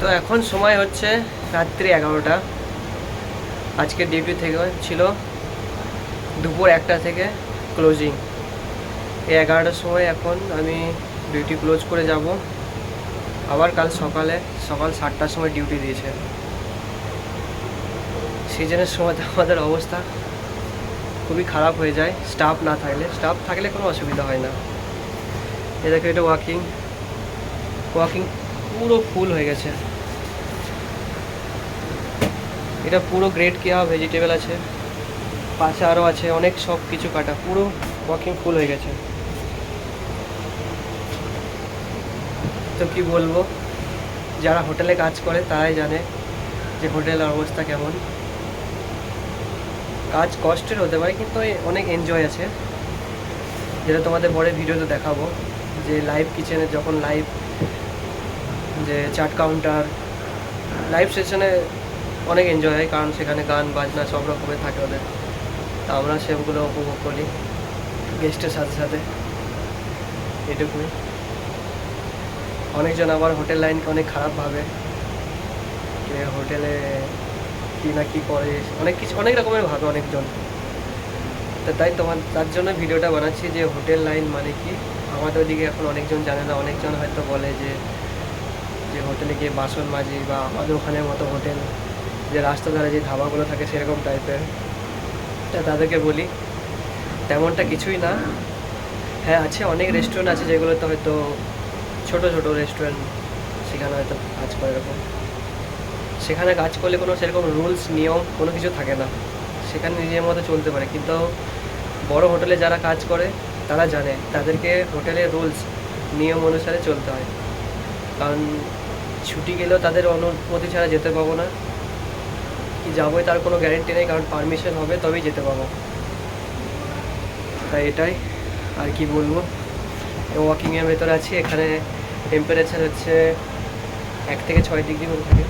তো এখন সময় হচ্ছে রাত্রি এগারোটা। আজকের ডিউটি থেকে ছিল দুপুর একটা থেকে ক্লোজিং এই এগারোটার সময় এখন আমি ডিউটি ক্লোজ করে যাব। আবার কাল সকালে, সকাল সাতটার সময় ডিউটি দিয়েছে। সিজনের সময় আমাদের অবস্থা খুবই খারাপ হয়ে যায়। স্টাফ না থাকলে স্টাফ থাকলে কোনো অসুবিধা হয় না। এ দেখো এটা ওয়াকিং ওয়াকিং পুরো ফুল হয়ে গেছে। এটা পুরো গ্রেড কেয়া ভেজিটেবল আছে? পাশে আরও আছে, অনেক সব কিছু কাটা, পুরো ওয়াকিং ফুল হয়ে গেছে। তো কি বলব? যারা হোটেলে কাজ করে, তারাই জানে যে হোটেলের অবস্থা কেমন। কাজ কষ্টের হতে পারে, কিন্তু অনেক এনজয় আছে। যেটা তোমাদের পরে ভিডিওতে দেখাবো, যে লাইভ কিচেনে যখন লাইভ যে চাট কাউন্টার লাইভ সেশনে অনেক এনজয় হয়, কারণ সেখানে গান বাজনা সব রকমের থাকে ওদের। তা আমরা সেগুলো উপভোগ করি গেস্টের সাথে সাথে। এটুকুই। অনেকজন আবার হোটেল লাইনকে অনেক খারাপ ভাবে। যে হোটেলে কী না কি করে, অনেক কিছু, অনেক রকমের ভাবে অনেকজন। তো তাই তোমার, তার জন্য ভিডিওটা বানাচ্ছি যে হোটেল লাইন মানে কি? আমাদের ওদিকে এখন অনেকজন জানে না, অনেকজন হয়তো বলে যে যে হোটেলে গিয়ে বাসন মাজি বা আমাদের ওখানের মতো হোটেল যে রাস্তা ধারে যে ধাবাগুলো থাকে সেরকম টাইপের তাদেরকে বলি, তেমনটা কিছুই না। হ্যাঁ আছে অনেক রেস্টুরেন্ট আছে যেগুলোতে হয়তো ছোট ছোট রেস্টুরেন্ট সেখানে হয়তো কাজ করে এরকম। সেখানে কাজ করলে কোনো সেরকম রুলস নিয়ম কোনো কিছু থাকে না। সেখানে নিজের মতো চলতে পারে। কিন্তু বড় হোটেলে যারা কাজ করে, তারা জানে তাদেরকে হোটেলের রুলস নিয়ম অনুসারে চলতে হয়। কারণ ছুটি গেলেও তাদের অনুমতি ছাড়া যেতে পাবো না। কি যাবোই তার কোনো গ্যারেন্টি নেই, কারণ পারমিশন হবে, তবেই যেতে পাবো তাই এটাই, আর কি বলব? ওয়াকিংয়ের ভেতরে আছি, এখানে টেম্পারেচার হচ্ছে এক থেকে ছয় ডিগ্রি মতো থাকে।